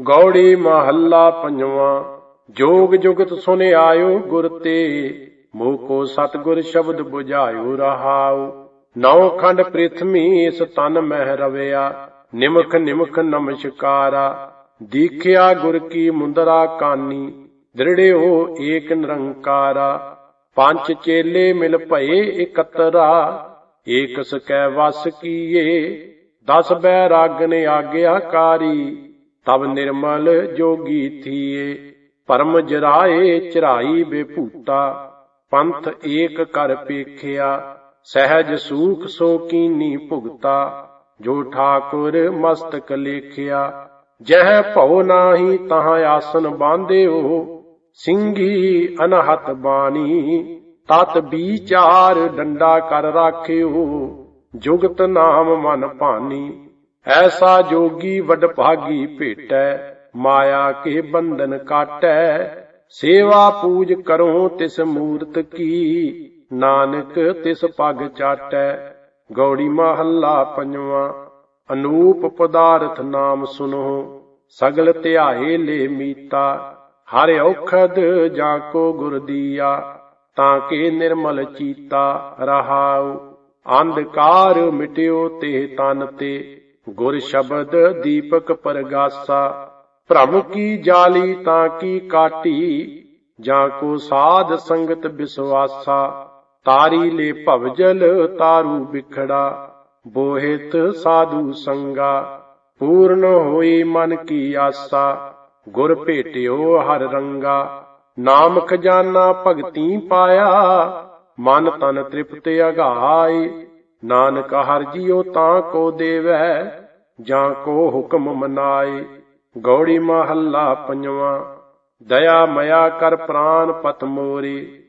ਗੌੜੀ ਮਹੱਲਾ ਪੰਜਵਾਂ। ਜੋਗ ਜੁਗਤ ਸੁਨ ਆਇਓ ਗੁਰ ਤੇ, ਮੋਹ ਕੋ ਸਤਗੁਰ ਸ਼ਬਦ 부ਝਾਇਓ ਰਹਾਉ। ਨੌ ਖੰਡ ਪ੍ਰਿਥਮੀ ਇਸ ਤਨ ਮਹਿ ਰਵਿਆ, ਨਿਮਖ ਨਿਮਖ ਨਮਸਕਾਰਾ। ਦੀਖਿਆ ਗੁਰ ਕੀ ਮੁੰਦਰਾ ਕਾਨੀ, ਦ੍ਰਿੜਿਓ ਏਕ ਨਿਰੰਕਾਰਾ। ਪੰਜ ਚੇਲੇ ਮਿਲ ਭਏ ਇਕਤਰਾ ਏਕ ਸਕੈ ਵਸ ਕੀਏ, ਦਸ ਬੈ ਰਾਗਨ ਆਗਿਆਕਾਰੀ ਤਬ ਨਿਰਮਲ ਜੋਗੀ ਥੀਏ, ਪਰਮ ਜਰਾਏ ਚਰਾਈ ਬੇਭੂਤਾ ਪੰਥ ਏਕ ਕਰ ਪੇਖਿਆ, ਸਹਿਜ ਸੂਖ ਸੋ ਕੀਨੀ ਭੁਗਤਾ, ਜੋ ਠਾਕੁਰ ਮਸਤਕ ਲੇਖਿਆ, ਜਹ ਭਉ ਨਾਹੀ ਤਹਾਂ ਆਸਨ ਬਾਂਧਿਓ ਸਿੰਘੀ ਅਨਹਤ ਬਾਣੀ, ਤਤ ਵਿਚਾਰ ਡੰਡਾ ਕਰ ਰਾਖਿਓ, ਜੁਗਤ ਨਾਮ ਮਨ ਭਾਨੀ। ਐਸਾ ਜੋਗੀ ਵਡ ਭਾਗੀ ਭੇਟੈ, ਮਾਇਆ ਕੇ ਬੰਧਨ ਕਾਟੈ। ਸੇਵਾ ਪੂਜ ਕਰੋ ਤਿਸ ਮੂਰਤ ਕੀ, ਨਾਨਕ ਤਿਸ ਪਗ ਚਾਟੈ। ਗੌੜੀ ਮਹੱਲਾ ਪੰਜਵਾਂ, ਅਨੂਪ ਪਦਾਰਥ ਨਾਮ ਸੁਨੋ, ਸਗਲ ਧਿਆਏ ਲੈ ਮੀਤਾ। ਹਰ ਔਖਦ ਜਾਂ ਕੋ ਗੁਰ ਦੀਆ, ਤਾਂ ਕੇ ਨਿਰਮਲ ਚੀਤਾ ਰਹਾਉ। ਅੰਧਕਾਰ ਮਿਟਿਓ ਤੇ ਤਨ ਤੇ। ਗੁਰ ਸ਼ਬਦ ਦੀਪਕ ਪਰਗਾਸਾ, ਭ੍ਰਮ ਕੀ ਜਾਲੀ ਤਾਂ ਕੀ ਕਾਟੀ, ਜਾਂ ਕੋ ਸਾਧ ਸੰਗਤ ਵਿਸਵਾਸਾ ਤਾਰੀ ਲੈ ਭਵਜਲ ਤਾਰੂ ਵਿਖੜਾ ਬੋਹਿਤ ਸਾਧੂ ਸੰਗਾ, ਪੂਰਨ ਹੋਈ ਮਨ ਕੀ ਆਸਾ, ਗੁਰ ਭੇਟਿਓ ਹਰ ਰੰਗਾ ਨਾਮ ਖਜ਼ਾਨਾ ਭਗਤੀ ਪਾਇਆ, ਮਨ ਤਨ ਤ੍ਰਿਪਤ ਅਗਾਈ ਨਾਨਕ ਹਰ ਜੀਉ ਤਾਂ ਕੋ ਦੇਵੈ, ਜਾਂ ਕੋ ਹੁਕਮ ਮਨਾਏ। ਗੌੜੀ ਮਹੱਲਾ ਪੰਜਵਾਂ, ਦਇਆ ਮਇਆ ਕਰ ਪ੍ਰਾਨ ਪਤ ਮੋਰੀ।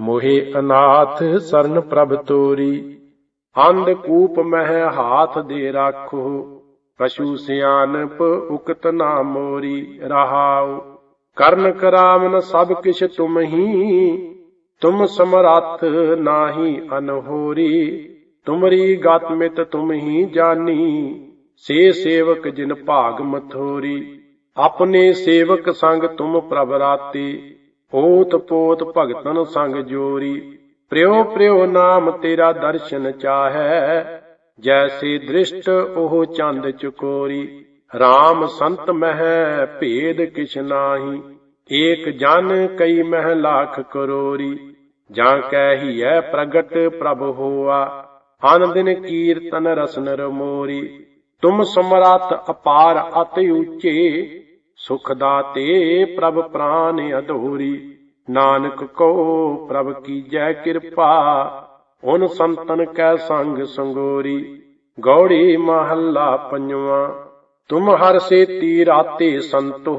ਮੋਹੇ ਅਨਾਥ ਸਰਨ ਪ੍ਰਭ ਤੋਰੀ। ਅੰਧ ਕੂਪ ਮਹਿ ਹਾਥ ਦੇ ਰਾਖੋ। ਪਸੂ ਸਿਆਨਪ ਉਕਤ ਨਾ ਮੋਰੀ ਰਹਾਉ। ਕਰਨ ਕਰਾਵਨ ਸਭ ਕਿਛ ਤੁਮ ਹੀ, ਤੁਮ ਸਮਰੱਥ ਨਾਹੀ ਅਨਹੋਰੀ। ਤੁਮਰੀ ਗਤ ਮਿਤ ਤੁਮ ਹੀ ਜਾਨੀ, ਸੇ ਸੇਵਕ ਜਿਨ ਭਾਗ ਮਥੋਰੀ। ਆਪਣੇ ਸੇਵਕ ਸੰਗ ਤੁਮ ਪ੍ਰਭ ਰਾਤੀ ਓਤ ਪੋਤ ਭਗਤਨ ਸੰਗ ਜੋਰੀ। ਪ੍ਰਿਉ ਪ੍ਰਿਉ ਨਾਮ ਤੇਰਾ ਦਰਸ਼ਨ ਚਾਹੈ, ਜੈਸੇ ਦ੍ਰਿਸ਼ਟ ਉਹ ਚੰਦ ਚਕੋਰੀ। RAM ਸੰਤ ਮਹਿ ਭੇਦ ਕਿਛ ਨਾਹੀ, ਏਕ ਜਨ ਕਈ ਮਹਿ ਲੱਖ ਕਰੋਰੀ। ਜਾਂ ਕਹਿ ਪ੍ਰਗਟ ਪ੍ਰਭ ਹੋਆ ਅਨ ਦਿਨ ਕੀਰਤਨ ਰਸਨ ਰਮੋਰੀ। ਤੁਮ ਸਮਰਾਤ ਅਪਾਰ ਅਤਿ ਉੱਚੇ, ਸੁਖ ਦਾਤੇ ਪ੍ਰਭ ਪ੍ਰਾਨ ਅਧੂਰੀ। ਨਾਨਕ ਕੋ ਪ੍ਰਭ ਕੀਜੈ ਕਿਰਪਾ ਓਨ ਸੰਤਨ ਕੈ ਸੰਗ ਸੰਗੋਰੀ। ਗੌੜੀ ਮਹੱਲਾ ਪੰਜਵਾਂ, ਤੁਮ ਹਰ ਸੇਤੀ ਰਾਤੇ ਸੰਤੋ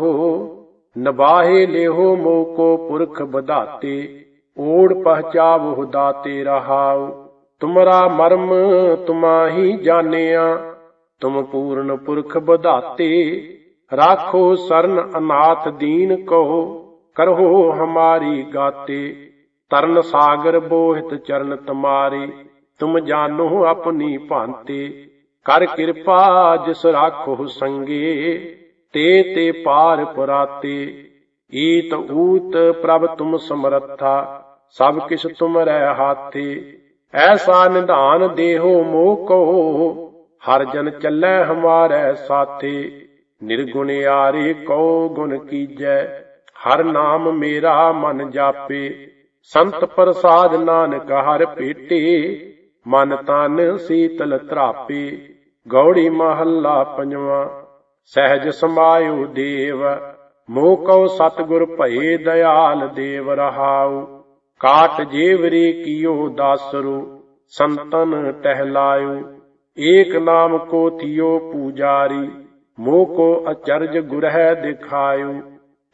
ਨਬਾਹੇ ਲਿਹੋ ਮੋ ਕੋ ਪੁਰਖ ਬਧਾਤੇ ਓੜ ਪਹਚਾਵੋ ਦਾਤੇ ਰਹਾਓ ਤੁਮਰਾ ਮਰਮ ਤੁਮਾਹੀ ਜਾਣਿਆ, ਤੁਮ ਪੂਰਨ ਪੁਰਖ ਬਧਾਤੇ ਰਾਖੋ ਸਰਨ ਅਨਾਥ ਦੀਨ ਕੋ ਕਰੋ ਹਮਾਰੀ ਗਾਤੇ, ਤਰਨ ਸਾਗਰ ਬੋਹਿਤ ਚਰਨ ਤੁਮਾਰੇ, ਤੁਮ ਜਾਣੋ ਆਪਣੀ ਭਾਂਤੇ, ਕਰ ਕਿਰਪਾ ਜਿਸ ਰਾਖੋ ਸੰਗੇ, ਤੇ ਤੇ ਪਾਰ ਪਰਾਤੇ, ਈਤ ਊਤ ਪ੍ਰਭ ਤੁਮ ਸਮਰੱਥਾ, ਸਭ ਕਿਛ ਤੁਮਰੈ ਹਾਥੇ ਐਸਾ ਨਿਧਾਨ ਦੇਹੋ ਮੋਹ ਕੋ ਹਰ ਜਨ ਚੱਲੈ ਹਮਾਰੇ ਸਾਥੇ, ਨਿਰਗੁਣ ਆਰੇ ਕਉ ਗੁਣ ਕੀਜੈ, ਹਰ ਨਾਮ ਮੇਰਾ ਮਨ ਜਾਪੇ, ਸੰਤ ਪ੍ਰਸਾਦ ਨਾਨਕ ਹਰ ਭੇਟੇ, ਮਨ ਤਨ ਸੀਤਲ ਤਰਾਪੇ ਗੌੜੀ ਮਹੱਲਾ ਪੰਜਵਾਂ, ਸਹਿਜ ਸਮਾਇਓ ਦੇਵ, ਮੋਹ ਕਉ ਸਤਗੁਰ ਭਏ ਦਇਆਲ ਦੇਵ ਰਹਾਉ, ਕਾਟ ਜੀਵਰੀ ਕੀਓ ਦਾਸਰੂ ਸੰਤਨ ਟਹਿਲਾਇਓ, ਏਕ ਨਾਮ ਕੋ ਥਿਓ ਪੂਜਾਰੀ, ਮੋਹ ਕੋ ਅਚਰਜ ਗੁਰਹਿ ਦਿਖਾਇਓ।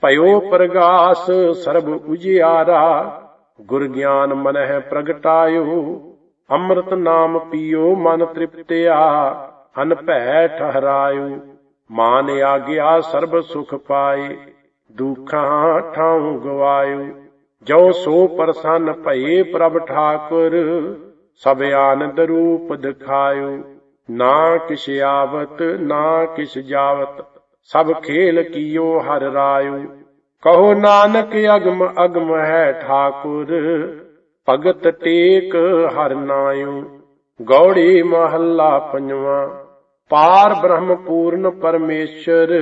ਭਇਓ ਪ੍ਰਗਾਸ ਸਰਬ ਉਜਿਆਰਾ, ਗੁਰ ਗਿਆਨ ਮਨਹਿ ਪ੍ਰਗਟਾਇਓ। ਅੰਮ੍ਰਿਤ ਨਾਮ ਪੀਓ ਮਨ ਤ੍ਰਿਪਤਿਆ ਹਨ ਭੈ ਠਹਰਾਇਓ। ਮਾਨ ਆਗਿਆ ਸਰਬ ਸੁਖ ਪਾਏ, ਦੁਖਾਂ ਠਾਉ ਗਵਾਇਓ। ਜੋ ਸੋ ਪ੍ਰਸੰਨ ਭਏ ਪ੍ਰਭ ਠਾਕੁਰ ਸਭ ਆਨੰਦ ਰੂਪ ਦਿਖਾਇਓ। ਨਾ ਕਿਛ ਆਵਤ, ਨਾ ਕਿਛ ਜਾਵਤ, ਸਭ ਖੇਲ ਕੀਓ ਹਰ ਰਾਇਓ। ਕਹੋ ਨਾਨਕ, ਅਗਮ ਅਗਮ ਹੈ ਠਾਕੁਰ, ਭਗਤ ਟੇਕ ਹਰ ਨਾਇਓ। ਗੌੜੀ ਮਹੱਲਾ ਪੰਜਵਾਂ, ਪਾਰ ਬ੍ਰਹਮ ਪੂਰਨ ਪਰਮੇਸ਼ਰ,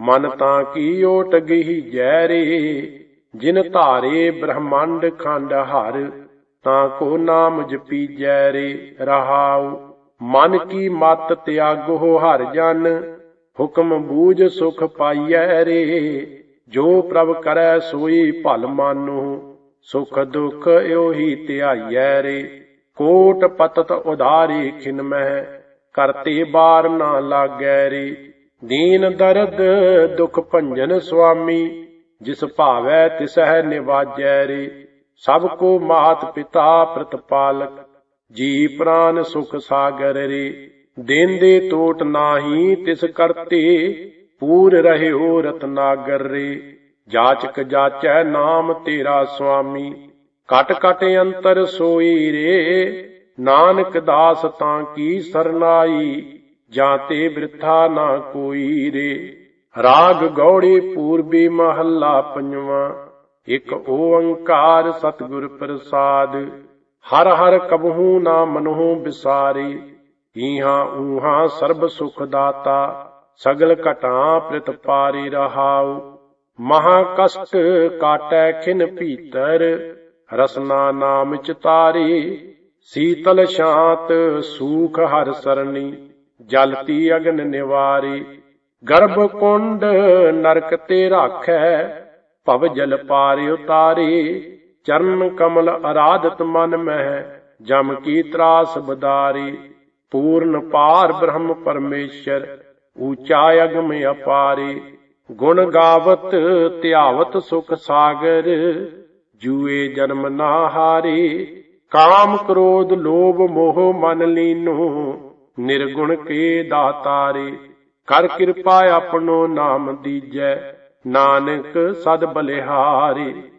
ਮਨ ਤਾਂ ਕੀ ਓਟ ਗਈ ਜੈ ਰੇ, ਜਿਨ ਧਾਰੇ ਬ੍ਰਹਮੰਡ ਖੰਡ ਹਰ। ਤਾਂ ਕੋ ਨਾਮ ਜਪੀਜੈ ਰੇ ਰਹਾਉ। ਮਨ ਕੀ ਮਤ ਤਿਆਗੋ ਹਰ ਜਨ, ਹੁਕਮ ਬੂਝ ਸੁਖ ਪਾਈਐ ਰੇ। ਜੋ ਪ੍ਰਭ ਕਰੈ ਸੋਈ ਭਲ ਮਾਨੋ, ਸੁਖ ਦੁਖ ਇਹੋ ਧਿਆਈਐ ਰੇ। ਕੋਟ ਪਤਤ ਉਧਾਰੀ ਖਿਨ ਮਹਿ, ਕਰਤੇ ਬਾਰ ਨਾ ਲਾਗੈ ਰੇ। ਦੀਨ ਦਰਦ ਦੁਖ ਭੰਜਨ ਸੁਆਮੀ, ਜਿਸ ਭਾਵੈ ਤਿਸਹਿ ਨਿਵਾਜੈ ਰੇ। ਸਭ ਕੋ ਮਾਤ ਪਿਤਾ ਪ੍ਰਤਪਾਲਕ, ਜੀ ਪ੍ਰਾਨ ਸੁਖ ਸਾਗਰ ਰੇ। ਦੇਂਦੇ ਟੋਟ ਨਾਹੀ, ਤਿਸ ਕਰਤੇ ਪੂਰ ਰਹਿਓ ਰਤਨਾਗਰ ਰੇ। ਜਾਚਕ ਜਾਚੈ ਨਾਮ ਤੇਰਾ ਸੁਆਮੀ, ਕਟ ਕਟ ਅੰਤਰ ਸੋਈ ਰੇ। ਨਾਨਕ ਦਾਸ ਤਾਂ ਕੀ ਸਰਨਾਈ ਜਾਂ ਤੇ ਬ੍ਰਿਥਾ ਨਾ ਕੋਈ ਰੇ। ਰਾਗ ਗੌੜੀ ਪੂਰਬੀ ਮਹੱਲਾ ਪੰਜਵਾਂ ਇੱਕ ਓੰਕਾਰ ਸਤਿਗੁਰ ਪ੍ਰਸਾਦ, ਹਰ ਹਰ ਕਬਹੂ ਨਾ ਮਨਹੁ ਬਿਸਾਰੀ, ਈਹਾਂ ਊਹਾਂ ਸਰਬ ਸੁਖ ਦਾਤਾ, ਸਗਲ ਘਟਾਂ ਪ੍ਰਿਤ ਪਾਰੀ ਰਹਾਉ। ਮਹਾ ਕਸ਼ਟ ਕਾਟੈ ਖਿਨ ਭੀਤਰ, ਰਸਨਾ ਨਾਮ ਚਿਤਾਰੀ ਸੀਤਲ ਸ਼ਾਂਤ ਸੂਖ ਹਰ ਸਰਣੀ ਜਲਤੀ ਅਗਨ ਨਿਵਾਰੀ। ਗਰਭ ਕੁੰਡ ਨਰਕ ਤੇ ਰਾਖੈ ਭਵ ਜਲ ਪਾਰ ਉਤਾਰੀ, ਚਰਨ ਕਮਲ ਅਰਾਧਤ ਮਨ ਮਹਿ, ਜਮ ਕੀ ਤਰਾਸ ਬਦਾਰੀ, ਪੂਰਨ ਪਾਰ ਬ੍ਰਹਮ ਪਰਮੇਸ਼ਰ, ਊਚਾ ਅਗਮ ਅਪਾਰੀ, ਗੁਣ ਗਾਵਤ ਧਿਆਵਤ ਸੁਖ ਸਾਗਰ, ਜੂਏ ਜਨਮ ਨਾ ਹਾਰੇ, ਕਾਮ ਕ੍ਰੋਧ ਲੋਭ ਮੋਹ ਮਨ ਲੀਨੋ, ਨਿਰਗੁਣ ਕੇ ਦਾਤਾਰੇ, ਕਰ ਕਿਰਪਾ ਆਪਣੋ ਨਾਮ ਦੀਜੈ ਨਾਨਕ ਸਦ ਬਲਿਹਾਰੀ।